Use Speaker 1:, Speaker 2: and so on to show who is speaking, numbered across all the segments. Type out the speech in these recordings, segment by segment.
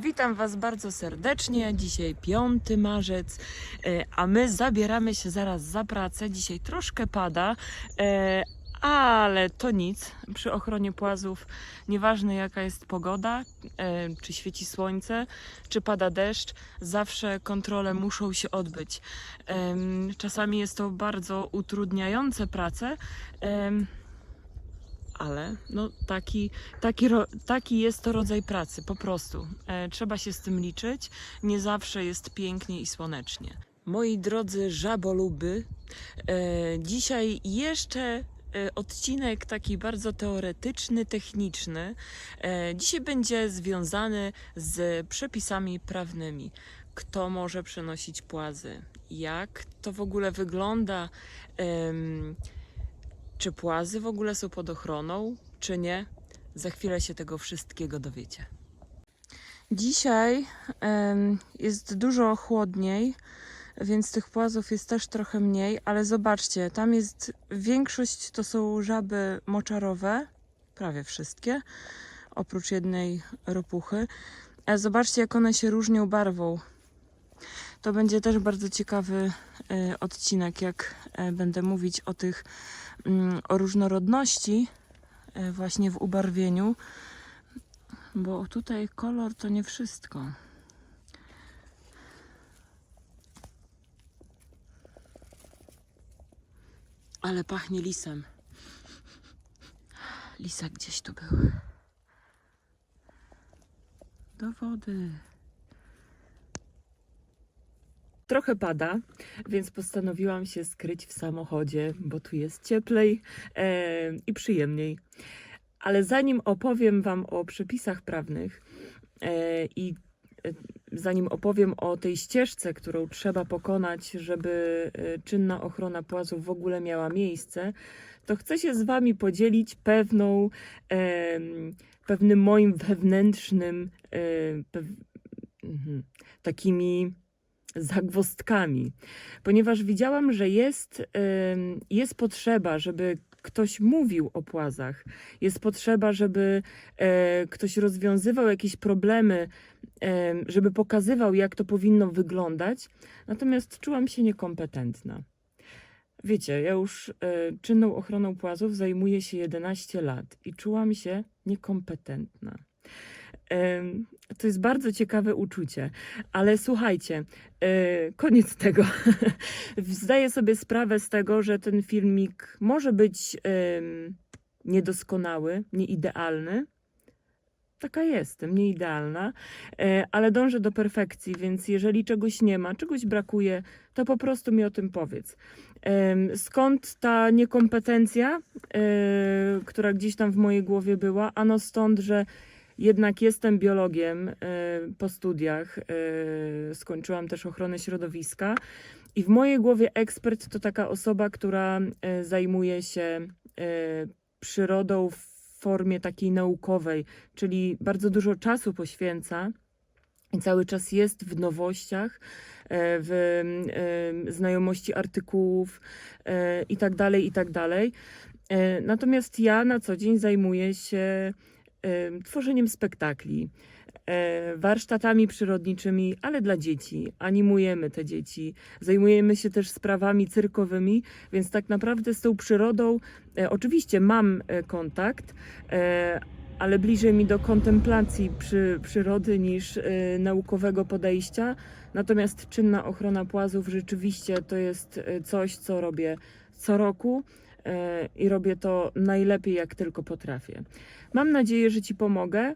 Speaker 1: Witam Was bardzo serdecznie. Dzisiaj 5 marzec, e, a my zabieramy się zaraz za pracę. Dzisiaj troszkę pada, e, ale to nic. Przy ochronie płazów, nieważne jaka jest pogoda, e, czy świeci słońce, czy pada deszcz, zawsze kontrole muszą się odbyć. Czasami jest to bardzo utrudniające pracę. Ale no, taki, taki, taki jest to rodzaj pracy, po prostu. E, trzeba się z tym liczyć. Nie zawsze jest pięknie i słonecznie. Moi drodzy żaboluby, e, dzisiaj jeszcze e, odcinek taki bardzo teoretyczny, techniczny. E, dzisiaj będzie związany z przepisami prawnymi. Kto może przenosić płazy? Jak to w ogóle wygląda? Czy płazy w ogóle są pod ochroną, czy nie? Za chwilę się tego wszystkiego dowiecie. Dzisiaj jest dużo chłodniej, więc tych płazów jest też trochę mniej, ale zobaczcie, tam jest większość to są żaby moczarowe, prawie wszystkie, oprócz jednej ropuchy. A zobaczcie, jak one się różnią barwą. To będzie też bardzo ciekawy e, odcinek, jak e, będę mówić o tych mm, o różnorodności e, właśnie w ubarwieniu, bo tutaj kolor to nie wszystko. Ale pachnie lisem. Lisa gdzieś tu był. Do wody. Trochę pada, więc postanowiłam się skryć w samochodzie, bo tu jest cieplej e, i przyjemniej. Ale zanim opowiem Wam o przepisach prawnych e, i e, zanim opowiem o tej ścieżce, którą trzeba pokonać, żeby e, czynna ochrona płazów w ogóle miała miejsce, to chcę się z Wami podzielić pewną, em, pewnym moim wewnętrznym, e, mhm, takimi zagwozdkami, ponieważ widziałam, że jest, jest potrzeba, żeby ktoś mówił o płazach, jest potrzeba, żeby e, ktoś rozwiązywał jakieś problemy, żeby pokazywał, jak to powinno wyglądać, natomiast czułam się niekompetentna. Wiecie, ja już e, czynną ochroną płazów zajmuję się 11 lat i czułam się niekompetentna. To jest bardzo ciekawe uczucie, ale słuchajcie, e, koniec tego. Zdaję sobie sprawę z tego, że ten filmik może być niedoskonały, nieidealny. Taka jestem, nieidealna, e, ale dążę do perfekcji, więc jeżeli czegoś nie ma, czegoś brakuje, to po prostu mi o tym powiedz. Skąd ta niekompetencja, e, która gdzieś tam w mojej głowie była? Ano stąd, że jednak jestem biologiem e, po studiach, e, skończyłam też ochronę środowiska i w mojej głowie ekspert to taka osoba, która e, zajmuje się przyrodą w formie takiej naukowej, czyli bardzo dużo czasu poświęca i cały czas jest w nowościach, w znajomości artykułów e, i tak tak Natomiast ja na co dzień zajmuję się tworzeniem spektakli, e, warsztatami przyrodniczymi, ale dla dzieci. Animujemy te dzieci. Zajmujemy się też sprawami cyrkowymi, więc tak naprawdę z tą przyrodą e, oczywiście mam e, kontakt, ale bliżej mi do kontemplacji przy, przyrody niż naukowego podejścia. Natomiast czynna ochrona płazów rzeczywiście to jest coś, co robię co roku i robię to najlepiej, jak tylko potrafię. Mam nadzieję, że Ci pomogę.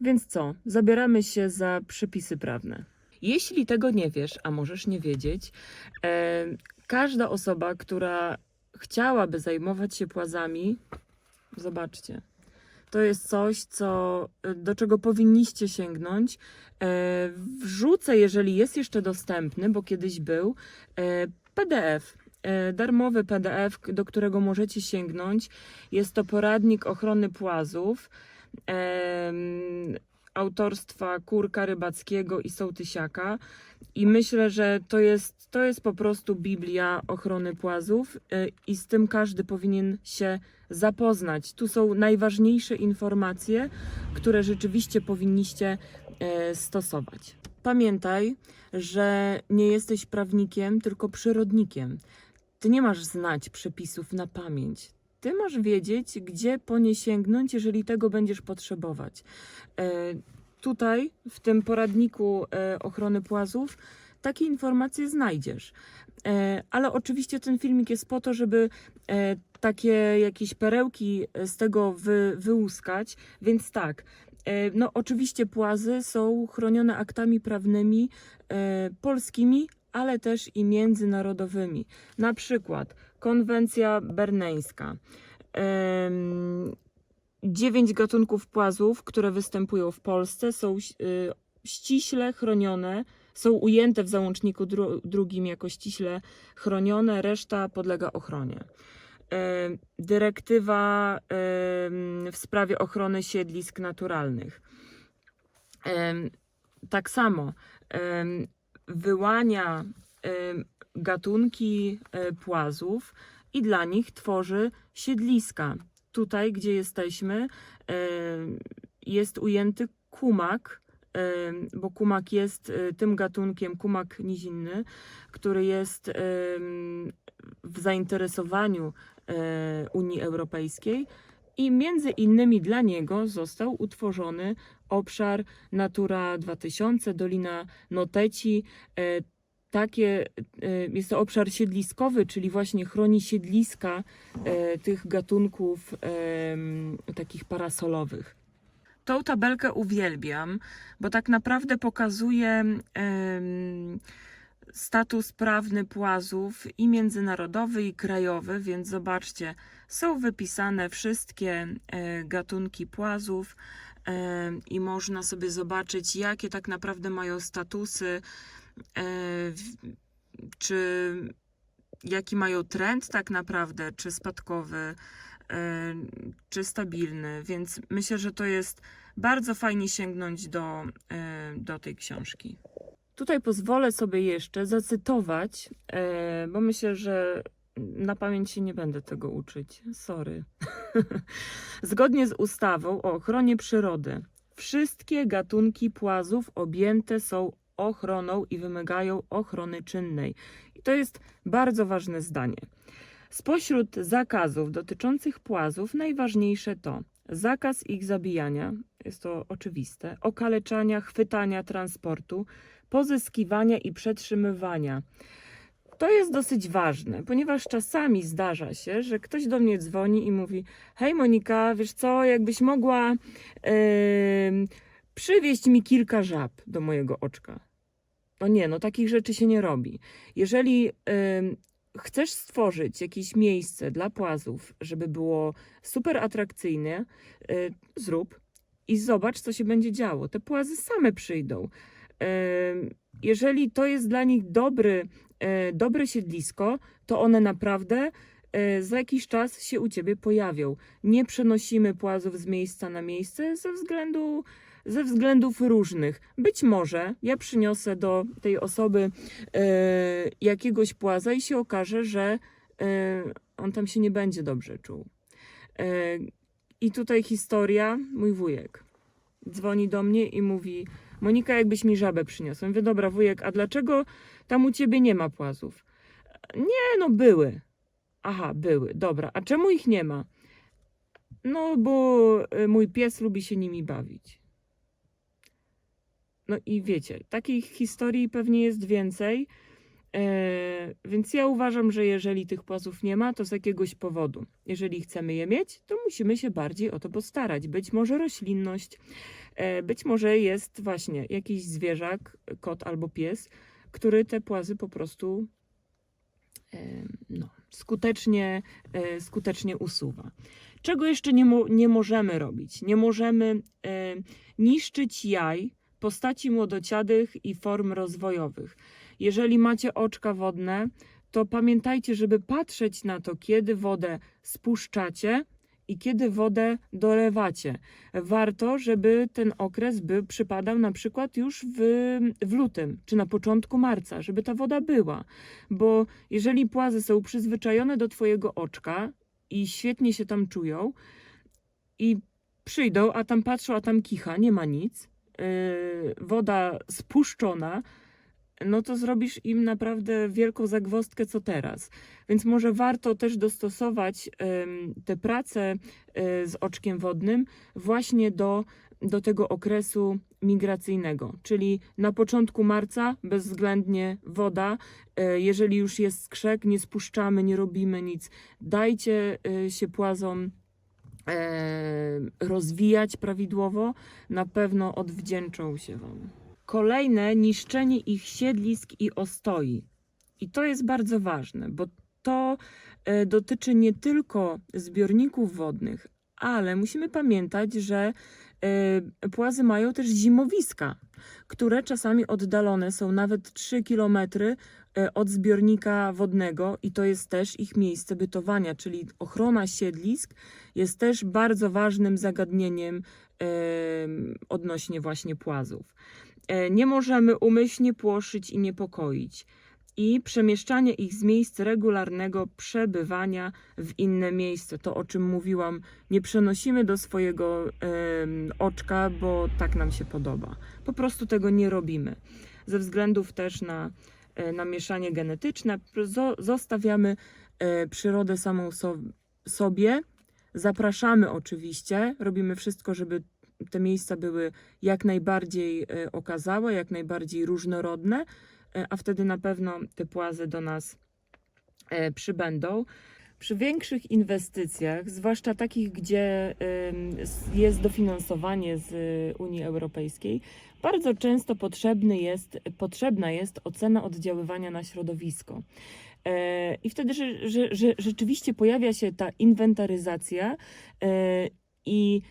Speaker 1: Więc co? Zabieramy się za przepisy prawne. Jeśli tego nie wiesz, a możesz nie wiedzieć, em, każda osoba, która chciałaby zajmować się płazami, zobaczcie. To jest coś, co, do czego powinniście sięgnąć. E, wrzucę, jeżeli jest jeszcze dostępny, bo kiedyś był, e, PDF. E, darmowy PDF, do którego możecie sięgnąć. Jest to poradnik ochrony płazów. Autorstwa Kurka Rybackiego i Sołtysiaka. I myślę, że to jest, to jest po prostu Biblia ochrony płazów y, i z tym każdy powinien się zapoznać. Tu są najważniejsze informacje, które rzeczywiście powinniście e, stosować. Pamiętaj, że nie jesteś prawnikiem, tylko przyrodnikiem. Ty nie masz znać przepisów na pamięć. Ty masz wiedzieć, gdzie po nie sięgnąć, jeżeli tego będziesz potrzebować. E, tutaj, w tym poradniku e, ochrony płazów, takie informacje znajdziesz. E, ale oczywiście ten filmik jest po to, żeby takie jakieś perełki z tego wy, wyłuskać, więc tak. No, oczywiście płazy są chronione aktami prawnymi polskimi, ale też i międzynarodowymi. Na przykład konwencja berneńska. Dziewięć gatunków płazów, które występują w Polsce, są y, ściśle chronione, są ujęte w załączniku dru- drugim jako ściśle chronione, reszta podlega ochronie. Dyrektywa w sprawie ochrony siedlisk naturalnych. Tak samo wyłania em, gatunki e, płazów i dla nich tworzy siedliska. Tutaj, gdzie jesteśmy, em, jest ujęty kumak, bo kumak jest tym gatunkiem, kumak nizinny, który jest w zainteresowaniu Unii Europejskiej i między innymi dla niego został utworzony obszar Natura 2000, Dolina Noteci. E, Takie, e, jest to obszar siedliskowy, czyli właśnie chroni siedliska e, tych gatunków takich parasolowych. Tą tabelkę uwielbiam, bo tak naprawdę pokazuje status prawny płazów i międzynarodowy, i krajowy, więc zobaczcie, są wypisane wszystkie e, gatunki płazów e, i można sobie zobaczyć, jakie tak naprawdę mają statusy, e, czy jaki mają trend tak naprawdę, czy spadkowy, czy stabilny, więc myślę, że to jest bardzo fajnie sięgnąć do, do tej książki. Tutaj pozwolę sobie jeszcze zacytować, e, bo myślę, że na pamięć się nie będę tego uczyć. Sorry. Zgodnie z ustawą o ochronie przyrody, wszystkie gatunki płazów objęte są ochroną i wymagają ochrony czynnej. I to jest bardzo ważne zdanie. Spośród zakazów dotyczących płazów najważniejsze to zakaz ich zabijania, jest to oczywiste, okaleczania, chwytania, transportu, pozyskiwania i przetrzymywania. To jest dosyć ważne, ponieważ czasami zdarza się, że ktoś do mnie dzwoni i mówi: Hej Monika, wiesz co, jakbyś mogła em, przywieźć mi kilka żab do mojego oczka. No nie, no takich rzeczy się nie robi. Jeżeli em, chcesz stworzyć jakieś miejsce dla płazów, żeby było super atrakcyjne, y, zrób i zobacz, co się będzie działo. Te płazy same przyjdą. Jeżeli to jest dla nich dobry, e, dobre siedlisko, to one naprawdę e, za jakiś czas się u ciebie pojawią. Nie przenosimy płazów z miejsca na miejsce ze względu ze względów różnych. Być może ja przyniosę do tej osoby e, jakiegoś płaza i się okaże, że on tam się nie będzie dobrze czuł. I tutaj historia, mój wujek dzwoni do mnie i mówi: Monika, jakbyś mi żabę przyniosła. Mówię, dobra, wujek, a dlaczego tam u ciebie nie ma płazów? Nie, no były. Aha, były, dobra. A czemu ich nie ma? No, bo y, mój pies lubi się nimi bawić. No i wiecie, takich historii pewnie jest więcej. E, więc ja uważam, że jeżeli tych płazów nie ma, to z jakiegoś powodu. Jeżeli chcemy je mieć, to musimy się bardziej o to postarać. Być może roślinność, e, być może jest właśnie jakiś zwierzak, kot albo pies, który te płazy po prostu e, no, skutecznie, skutecznie usuwa. Czego jeszcze nie, mo- nie możemy robić? Nie możemy niszczyć jaj postaci młodociadych i form rozwojowych. Jeżeli macie oczka wodne, to pamiętajcie, żeby patrzeć na to, kiedy wodę spuszczacie i kiedy wodę dolewacie. Warto, żeby ten okres by przypadał na przykład już w, w lutym czy na początku marca, żeby ta woda była. Bo jeżeli płazy są przyzwyczajone do Twojego oczka i świetnie się tam czują i przyjdą, a tam patrzą, a tam kicha, nie ma nic, yy, woda spuszczona, no to zrobisz im naprawdę wielką zagwozdkę, co teraz. Więc może warto też dostosować te prace e, z oczkiem wodnym właśnie do, do tego okresu migracyjnego, czyli na początku marca bezwzględnie woda, e, jeżeli już jest skrzek, nie spuszczamy, nie robimy nic, dajcie e, się płazom rozwijać prawidłowo, na pewno odwdzięczą się Wam. Kolejne niszczenie ich siedlisk i ostoi. I to jest bardzo ważne, bo to e, dotyczy nie tylko zbiorników wodnych, ale musimy pamiętać, że e, płazy mają też zimowiska, które czasami oddalone są nawet 3 km od zbiornika wodnego i to jest też ich miejsce bytowania, czyli ochrona siedlisk jest też bardzo ważnym zagadnieniem em, odnośnie właśnie płazów. E, Nie możemy umyślnie płoszyć i niepokoić i przemieszczanie ich z miejsc regularnego przebywania w inne miejsce. To, o czym mówiłam, nie przenosimy do swojego em, oczka, bo tak nam się podoba. Po prostu tego nie robimy. Ze względów też na, e, na mieszanie genetyczne zo- zostawiamy e, przyrodę samą so- sobie. Zapraszamy oczywiście, robimy wszystko, żeby te miejsca były jak najbardziej e, okazałe, jak najbardziej różnorodne, e, a wtedy na pewno te płazy do nas e, przybędą. Przy większych inwestycjach, zwłaszcza takich, gdzie jest dofinansowanie z Unii Europejskiej, bardzo często potrzebny jest, potrzebna jest ocena oddziaływania na środowisko. I wtedy że, że, że rzeczywiście pojawia się ta inwentaryzacja i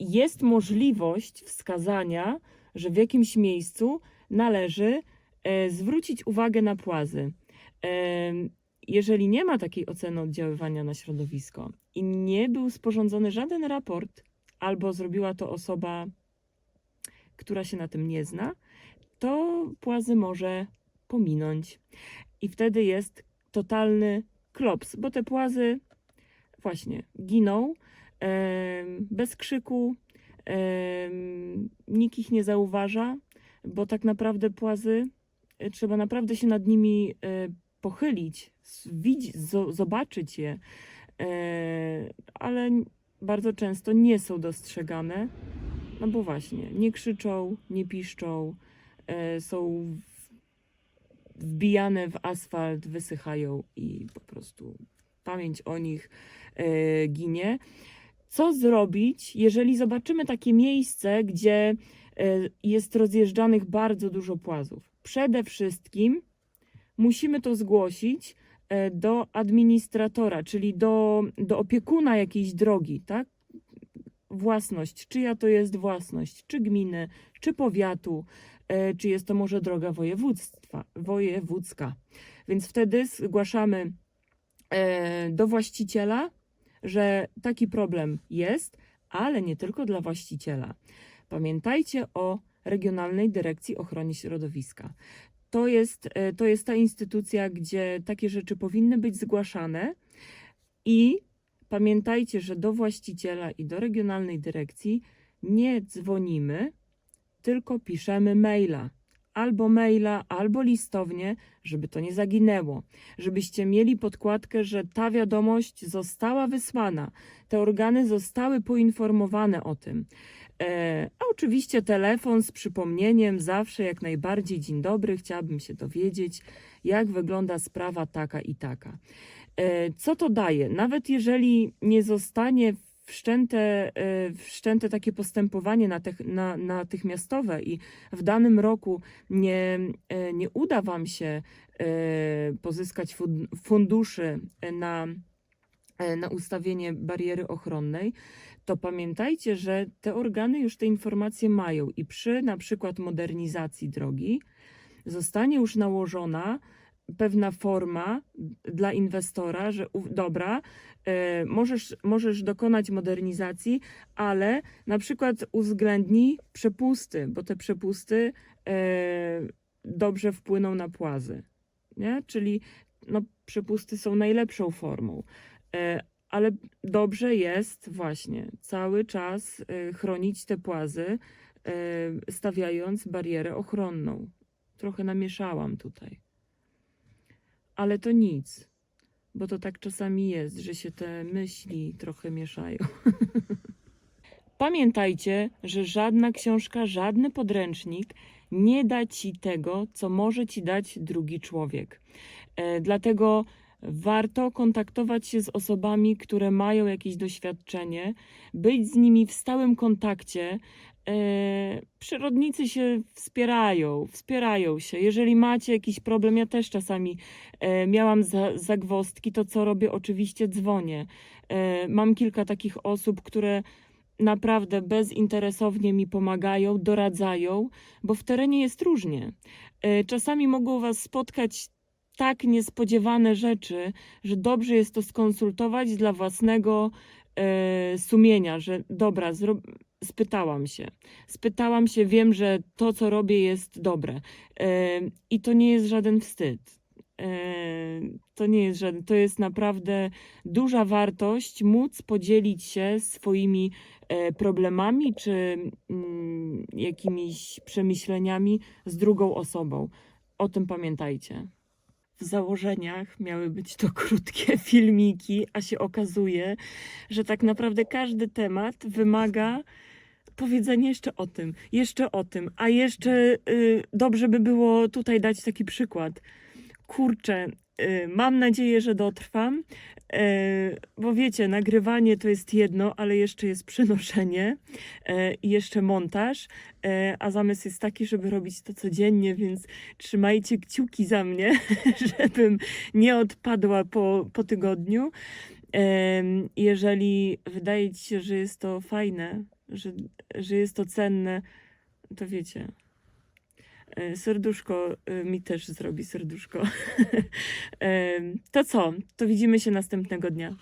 Speaker 1: jest możliwość wskazania, że w jakimś miejscu należy e, zwrócić uwagę na płazy. Em, Jeżeli nie ma takiej oceny oddziaływania na środowisko i nie był sporządzony żaden raport, albo zrobiła to osoba, która się na tym nie zna, to płazy może pominąć. I wtedy jest totalny klops, bo te płazy właśnie giną bez krzyku, nikt ich nie zauważa, bo tak naprawdę płazy e, trzeba naprawdę się nad nimi e, pochylić, zobaczyć je, e, ale bardzo często nie są dostrzegane, no bo właśnie nie krzyczą, nie piszczą, są wbijane w asfalt, wysychają i po prostu pamięć o nich ginie. Co zrobić, jeżeli zobaczymy takie miejsce, gdzie e, jest rozjeżdżanych bardzo dużo płazów? Przede wszystkim musimy to zgłosić e, do administratora, czyli do, do opiekuna jakiejś drogi, tak? Własność, czyja to jest własność, czy gminy, czy powiatu, e, czy jest to może droga województwa, wojewódzka. Więc wtedy zgłaszamy do właściciela, że taki problem jest, ale nie tylko dla właściciela. Pamiętajcie o Regionalnej Dyrekcji Ochrony Środowiska. To jest, e, to jest ta instytucja, gdzie takie rzeczy powinny być zgłaszane i pamiętajcie, że do właściciela i do Regionalnej Dyrekcji nie dzwonimy, tylko piszemy maila. Albo maila, albo listownie, żeby to nie zaginęło. Żebyście mieli podkładkę, że ta wiadomość została wysłana. Te organy zostały poinformowane o tym. E, a oczywiście telefon z przypomnieniem, zawsze jak najbardziej dzień dobry, chciałabym się dowiedzieć, jak wygląda sprawa taka i taka. E, co to daje? Nawet jeżeli nie zostanie wszczęte, e, wszczęte takie postępowanie na, natychmiastowe i w danym roku nie, e, nie uda Wam się e, pozyskać fun- funduszy na, na ustawienie bariery ochronnej, to pamiętajcie, że te organy już te informacje mają i przy na przykład modernizacji drogi zostanie już nałożona pewna forma dla inwestora, że dobra, e, możesz, możesz dokonać modernizacji, ale na przykład uwzględnij przepusty, bo te przepusty e, dobrze wpłyną na płazy. Nie? Czyli no, przepusty są najlepszą formą. E, ale dobrze jest właśnie cały czas chronić te płazy, stawiając barierę ochronną. Trochę namieszałam tutaj. Ale to nic, bo to tak czasami jest, że się te myśli trochę mieszają. Pamiętajcie, że żadna książka, żadny podręcznik nie da ci tego, co może ci dać drugi człowiek. E, dlatego warto kontaktować się z osobami, które mają jakieś doświadczenie, być z nimi w stałym kontakcie. E, przyrodnicy się wspierają, wspierają się. Jeżeli macie jakiś problem, ja też czasami e, miałam za, zagwozdki, to co robię? Oczywiście dzwonię. E, mam kilka takich osób, które naprawdę bezinteresownie mi pomagają, doradzają, bo w terenie jest różnie. Czasami mogą Was spotkać tak niespodziewane rzeczy, że dobrze jest to skonsultować dla własnego sumienia, że dobra, zro... spytałam się. Spytałam się, wiem, że to, co robię, jest dobre. I to nie jest żaden wstyd. To nie jest żaden, to jest naprawdę duża wartość móc podzielić się swoimi e, problemami czy mm, jakimiś przemyśleniami z drugą osobą. O tym pamiętajcie. W założeniach miały być to krótkie filmiki, a się okazuje, że tak naprawdę każdy temat wymaga powiedzenia jeszcze o tym, jeszcze o tym, a jeszcze y, dobrze by było tutaj dać taki przykład. Kurczę, y, mam nadzieję, że dotrwam, y, bo wiecie, nagrywanie to jest jedno, ale jeszcze jest przynoszenie y, i jeszcze montaż, y, a zamysł jest taki, żeby robić to codziennie, więc trzymajcie kciuki za mnie, żebym nie odpadła po, po tygodniu. Jeżeli wydaje ci się, że jest to fajne, że, że jest to cenne, to wiecie. e, Serduszko e, mi też zrobi serduszko. Em, To co? To widzimy się następnego dnia.